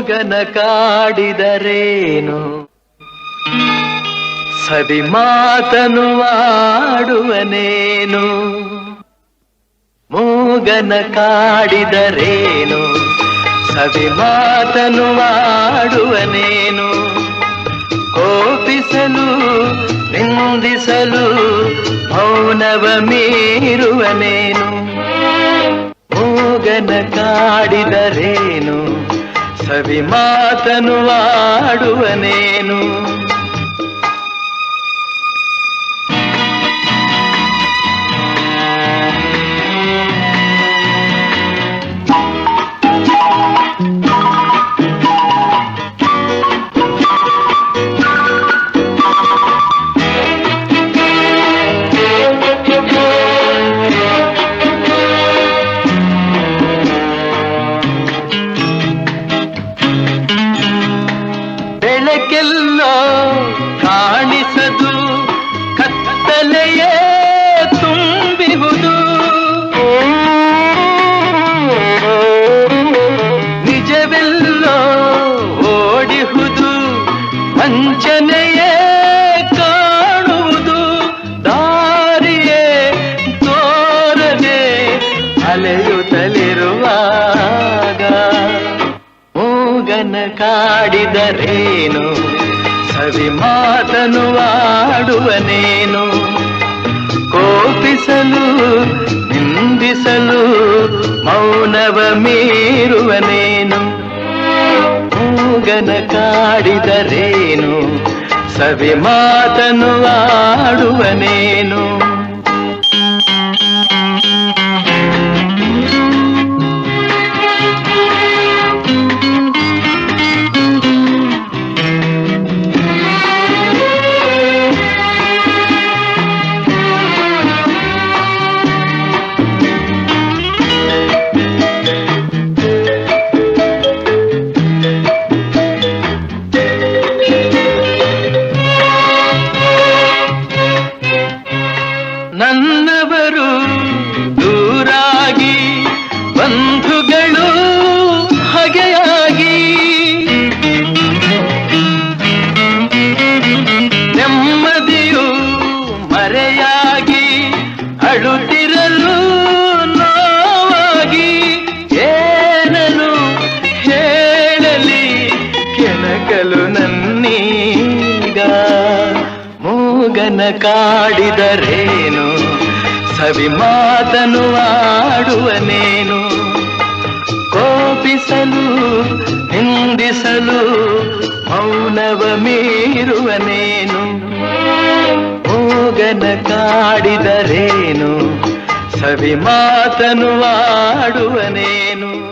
ಮೂಗನ ಕಾಡಿದರೇನು? ಸದಿ ಮಾತನು ಆಡುವನೇನು? ಮೂಗನ ಕಾಡಿದರೇನು? ಸವಿ ಮಾತನು ಆಡುವನೇನು? ಕೋಪಿಸಲು, ನಿಂದಿಸಲು, ಮೌನವ ಮೀರುವನೇನು? ಮೂಗನ ಕಾಡಿದರೇನು? ಸವಿ ಮಾತನು ಆಡುವನೇನು ಬೆಳಕೆಲ್ಲೋ ಕಾಣಿಸದು ಕತ್ತಲೆಯೇ ತುಂಬಿಹುದು ನಿಜವೆಲ್ಲೋ ಓಡಿಹುದು ವಂಚನೆಯೇ ಕಾಣುವುದು. ದಾರಿಯೇ ತೋರದೆ ಅಲೆಯುತ್ತಲಿರುವಾಗ ಮೂಗನ ಕಾಡಿದರೇನು ಸವಿ ಮಾತನು ಆಡುವನೇನು ಕೋಪಿಸಲು ನಿಂದಿಸಲು ಮೌನವ ಮೀರುವನೇನು ಮೂಗನ ಕಾಡಿದರೇನು ಸವಿ ಮಾತನು ಆಡುವನೇನು ಬಂಧುಗಳು ಹಗೆಯಾಗಿ ನೆಮ್ಮದಿಯು ಮರೆಯಾಗಿ ಅಳುತ್ತಿರಲು ನೋವಾಗಿ ಏನನು ಹೇಳಲಿ ಕೆಣಕಲು ನನ್ನೀಗ ಮೂಗನ ಕಾಡಿದರೇನು ಸವಿ ಮಾತನು ಆಡುವನೇನು ಮೌನವ ಮೀರುವನೇನು ಹೋಗನ ಕಾಡಿದರೇನು? ಸವಿ ಮಾತನು ಆಡುವನೇನು